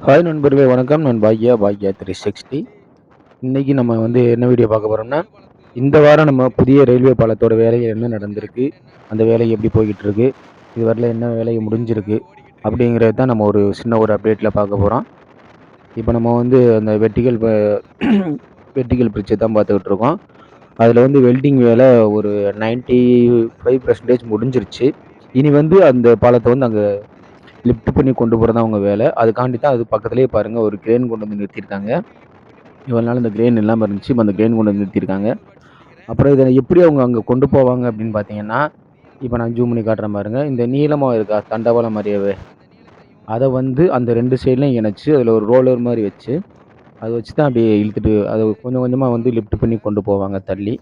Hi நண்பர்களே வணக்கம். நான் பாக்யா பாக்யா த்ரீ சிக்ஸ்டி இன்றைக்கி நம்ம வந்து என்ன வீடியோ பார்க்க போகிறோம்னா இந்த வாரம் நம்ம புதிய ரயில்வே பாலத்தோட வேலைகள் என்ன நடந்திருக்கு அந்த வேலை எப்படி போய்கிட்டு இருக்கு இது வரல என்ன வேலை முடிஞ்சிருக்கு அப்படிங்கிறது தான் நம்ம ஒரு சின்ன ஒரு அப்டேட்டில் பார்க்க போகிறோம் இப்போ நம்ம வந்து அந்த வெட்டிகள் வெட்டிகள் பிரிட்ஜை தான் பார்த்துக்கிட்டு இருக்கோம். அதில் வந்து வெல்டிங் வேலை ஒரு நைன்ட்டி ஃபைவ் பர்சன்டேஜ் முடிஞ்சிருச்சு. இனி வந்து அந்த பாலத்தை வந்து அங்கே லிஃப்ட் பண்ணி கொண்டு போகிறது அவங்க வேலை. அதுக்காண்டி தான் அது பக்கத்துலேயே பாருங்கள் ஒரு கிரேன் கொண்டு வந்து நிறுத்தியிருக்காங்க. இவ்வளோ நாள் இந்த கிரேன் இல்லாமல் இருந்துச்சு இப்போ அந்த கிரேன் கொண்டு வந்து நிறுத்தியிருக்காங்க. அப்புறம் இதை எப்படி அவங்க அங்கே கொண்டு போவாங்க அப்படின்னு பார்த்தீங்கன்னா இப்போ நான் ஜூம் பண்ணி காட்டுறேன் பாருங்கள் இந்த நீளமாக இருக்கா தண்டவாளம் மாதிரியவே? அதை வந்து அந்த ரெண்டு சைட்லையும் இணைச்சி அதில் ஒரு ரோலர் மாதிரி வச்சு அதை வச்சு தான் அப்படியே இழுத்துட்டு அதை கொஞ்சம் கொஞ்சமாக வந்து லிஃப்ட் பண்ணி கொண்டு போவாங்க தள்ளி.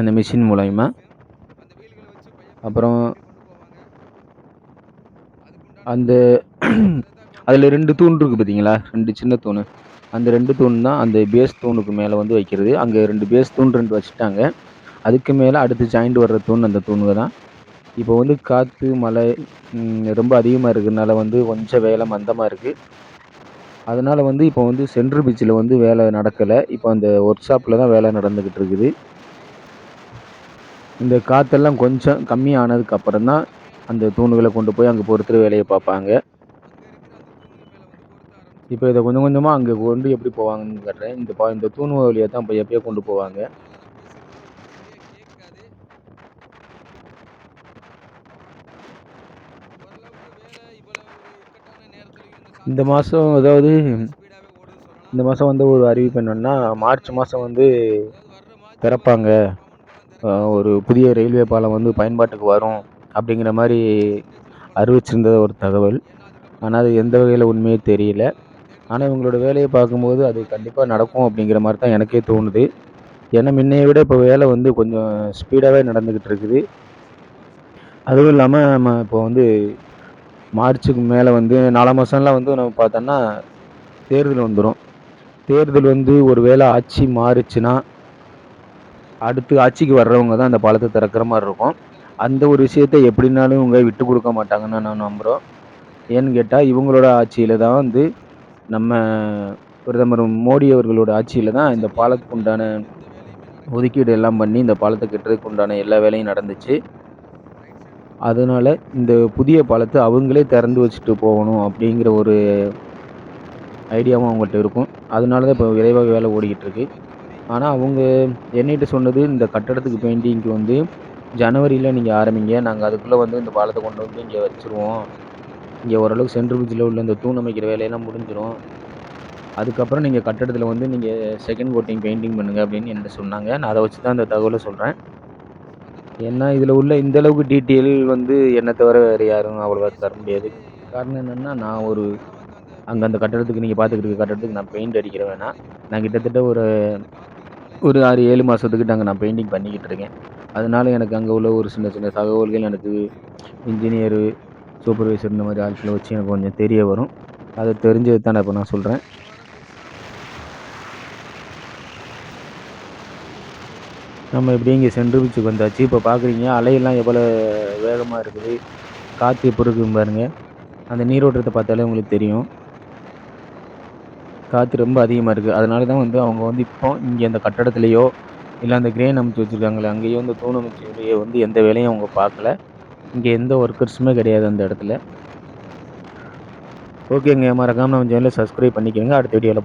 அந்த மிஷின் மூலயமா அப்புறம் அந்த அதில் ரெண்டு தூண் இருக்குது பார்த்தீங்களா ரெண்டு சின்ன தூண். அந்த ரெண்டு தூண் தான் அந்த பேஸ் தூணுக்கு மேலே வந்து வைக்கிறது. அங்கே ரெண்டு பேஸ் தூண் ரெண்டு வச்சுட்டாங்க. அதுக்கு மேலே அடுத்து ஜாயிண்ட் வர்ற தூண் அந்த தூணுங்க தான். இப்போ வந்து காற்று மழை ரொம்ப அதிகமாக இருக்கிறதுனால வந்து கொஞ்சம் வேலை மந்தமாக இருக்குது அதனால் வந்து இப்போ வந்து சென்ட்ரு பீச்சில் வந்து வேலை நடக்கலை. இப்போ அந்த ஒர்க் ஷாப்பில் தான் வேலை நடந்துக்கிட்டு இருக்குது. இந்த காற்றெல்லாம் கொஞ்சம் கம்மியானதுக்கு அப்புறம் தான் அந்த தூணுகளை கொண்டு போய் அங்கே பொறுத்துற வேலையை பார்ப்பாங்க. இப்போ இதை கொஞ்சம் கொஞ்சமாக அங்கே கொண்டு எப்படி போவாங்கன்னு கேட்டேன். இந்த பா இந்த தூண் வழியாக தான் இப்போ எப்பயோ கொண்டு போவாங்க. இந்த மாதம் அதாவது இந்த மாதம் வந்து ஒரு அறிவிப்பு என்னென்னா மார்ச் மாதம் வந்து திறப்பாங்க. ஒரு புதிய ரயில்வே பாலம் வந்து பயன்பாட்டுக்கு வரும். அப்படிங்கிற மாதிரி அறிவிச்சிருந்தது ஒரு தகவல். ஆனால் அது எந்த வகையில் உண்மையே தெரியல. ஆனால் இவங்களோட வேலையை பார்க்கும்போது அது கண்டிப்பாக நடக்கும் அப்படிங்கிற மாதிரி தான் எனக்கே தோணுது. ஏன்னா முன்னைய விட இப்போ வேலை வந்து கொஞ்சம் ஸ்பீடாகவே நடந்துக்கிட்டு இருக்குது. அதுவும் இல்லாமல் நம்ம இப்போ வந்து மார்ச்சுக்கு மேலே வந்து நாலு மாதம்லாம் வந்து நம்ம பார்த்தோன்னா தேர்தல் வந்துடும். தேர்தல் வந்து ஒரு வேளை ஆட்சி மாறுச்சுன்னா அடுத்து ஆட்சிக்கு வர்றவங்க தான் அந்த பாலத்தை திறக்கிற மாதிரி இருக்கும். அந்த ஒரு விஷயத்தை எப்படினாலும் இவங்க விட்டு கொடுக்க மாட்டாங்கன்னு நான் நம்புகிறோம் ஏன்னு கேட்டால் இவங்களோட ஆட்சியில் தான் வந்து நம்ம பிரதமர் மோடி அவர்களோட ஆட்சியில் தான் இந்த பாலத்துக்கு உண்டான ஒதுக்கீடு எல்லாம் பண்ணி இந்த பாலத்தை கட்டுறதுக்கு உண்டான எல்லா வேலையும் நடந்துச்சு. அதனால் இந்த புதிய பாலத்தை அவங்களே திறந்து வச்சுட்டு போகணும் அப்படிங்கிற ஒரு ஐடியாவும் அவங்கள்ட்ட இருக்கும். அதனால தான் இப்போ விரைவாக வேலை ஓடிக்கிட்டு இருக்கு. ஆனால் அவங்க என்னிட்ட சொன்னது இந்த கட்டடத்துக்கு பெயிண்டிங்க்கு வந்து ஜனவரியில் நீங்கள் ஆரம்பிங்க. நாங்கள் அதுக்குள்ளே வந்து இந்த பாலத்தை கொண்டு வந்து இங்கே வச்சுருவோம். இங்கே ஓரளவுக்கு சென்ட்ரல் பிரிட்ஜில் உள்ள இந்த தூண் அமைக்கிற வேலையெல்லாம் முடிஞ்சிடும் அதுக்கப்புறம் நீங்கள் கட்டடத்தில் வந்து நீங்கள் செகண்ட் கோட்டிங் பெயிண்டிங் பண்ணுங்கள் அப்படின்னு என்கிட்ட சொன்னாங்க. நான் அதை வச்சு தான் இந்த தகவலை சொல்கிறேன் ஏன்னா இதில் உள்ள இந்த அளவுக்கு டீட்டெயில் வந்து என்னை தவிர வேறு யாரும் அவ்வளோவா தர முடியாது. காரணம் என்னென்னா நான் ஒரு அங்கே அந்த கட்டடத்துக்கு நீங்கள் பார்த்துக்கிட்டு இருக்க கட்டடத்துக்கு நான் பெயிண்ட் அடிக்கிற வேணாம். நான் கிட்டத்தட்ட ஒரு ஒரு ஆறு ஏழு மாதத்துக்கிட்ட அங்கே நான் பெயிண்டிங் பண்ணிக்கிட்டு இருக்கேன். அதனால எனக்கு அங்கே உள்ள ஒரு சின்ன சின்ன தகவல்கள் எனக்கு இன்ஜினியரு சூப்பர்வைசர் இந்த மாதிரி ஆட்களை வச்சு எனக்கு கொஞ்சம் தெரிய வரும். அதை தெரிஞ்சது தான் இப்போ நான் சொல்கிறேன் நம்ம இப்படி இங்கே சென்று பீச்சுக்கு வந்தாச்சு. இப்போ பார்க்குறீங்க அலையெல்லாம் எவ்வளோ வேகமாக இருக்குது. காற்று எப்படி இருக்குது அந்த நீரோட்டத்தை பார்த்தாலே உங்களுக்கு தெரியும். காற்று ரொம்ப அதிகமாக இருக்குது அதனால தான் வந்து அவங்க வந்து இப்போ இங்கே அந்த கட்டடத்துலேயோ இல்லை அந்த கிரேன் அமைச்சு வச்சுருக்காங்களே அங்கேயோ அந்த தூண் அமைச்சிலேயோ வந்து எந்த வேலையும் அவங்க பார்க்கல. இங்கே எந்த ஒர்க்கர்ஸுமே கிடையாது அந்த இடத்துல. ஓகேங்க மறக்காமல் நம்ம சேனலில் சப்ஸ்கிரைப் பண்ணிக்கோங்க. அடுத்த வீடியோவில்